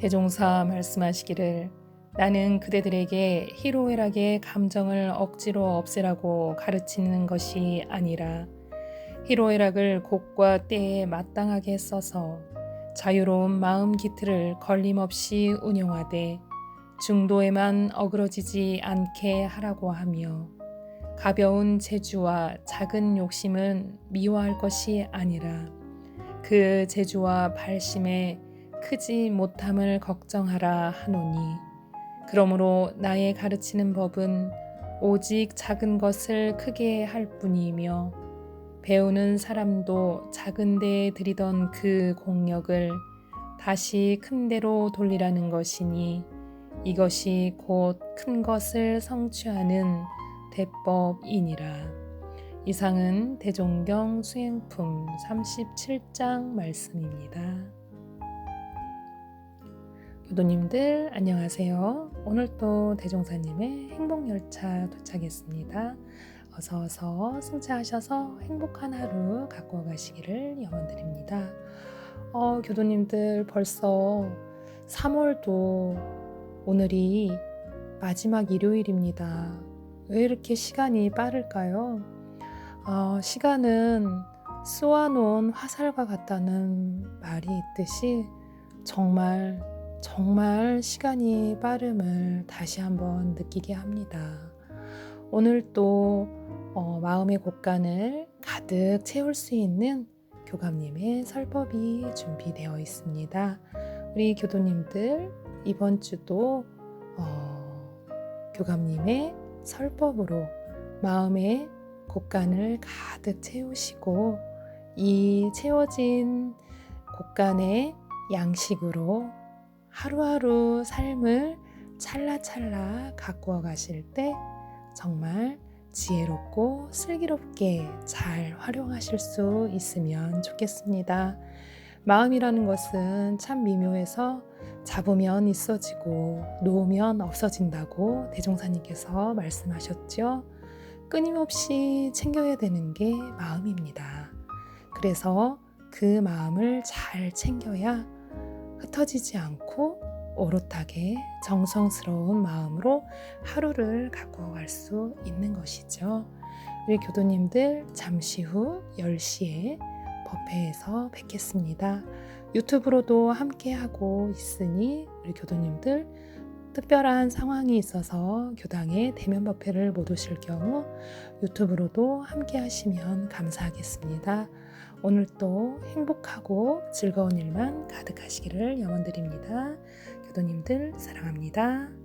대종사 말씀하시기를 나는 그대들에게 희로애락의 감정을 억지로 없애라고 가르치는 것이 아니라 희로애락을 곡과 때에 마땅하게 써서 자유로운 마음 기틀을 걸림없이 운용하되 중도에만 어그러지지 않게 하라고 하며 가벼운 재주와 작은 욕심은 미워할 것이 아니라 그 재주와 발심에 크지 못함을 걱정하라 하노니 그러므로 나의 가르치는 법은 오직 작은 것을 크게 할 뿐이며 배우는 사람도 작은 데에 들이던 그 공력을 다시 큰 데로 돌리라는 것이니 이것이 곧 큰 것을 성취하는 대법이니라. 이상은 대종경 수행품 37장 말씀입니다. 교도님들 안녕하세요. 오늘 또 대종사님의 행복열차 도착했습니다. 어서 어서 승차하셔서 행복한 하루 갖고 가시기를 염원드립니다. 어, 교도님들 벌써 3월도 오늘이 마지막 일요일입니다. 왜 이렇게 시간이 빠를까요? 어, 시간은 쏘아놓은 화살과 같다는 말이 있듯이 정말 정말 시간이 빠름을 다시 한번 느끼게 합니다. 오늘 또 어, 마음의 곳간을 가득 채울 수 있는 교감님의 설법이 준비되어 있습니다. 우리 교도님들 이번 주도 어, 교감님의 설법으로 마음의 곳간을 가득 채우시고 이 채워진 곳간의 양식으로 하루하루 삶을 찰나찰나 가꾸어 가실 때 정말 지혜롭고 슬기롭게 잘 활용하실 수 있으면 좋겠습니다. 마음이라는 것은 참 미묘해서 잡으면 있어지고 놓으면 없어진다고 대종사님께서 말씀하셨죠. 끊임없이 챙겨야 되는 게 마음입니다. 그래서 그 마음을 잘 챙겨야 흩어지지 않고 오롯하게 정성스러운 마음으로 하루를 갖고 갈 수 있는 것이죠. 우리 교도님들 잠시 후 10시에 법회에서 뵙겠습니다. 유튜브로도 함께하고 있으니 우리 교도님들 특별한 상황이 있어서 교당에 대면 법회를 못 오실 경우 유튜브로도 함께 하시면 감사하겠습니다. 오늘도 행복하고 즐거운 일만 가득하시기를 염원드립니다. 교도님들 사랑합니다.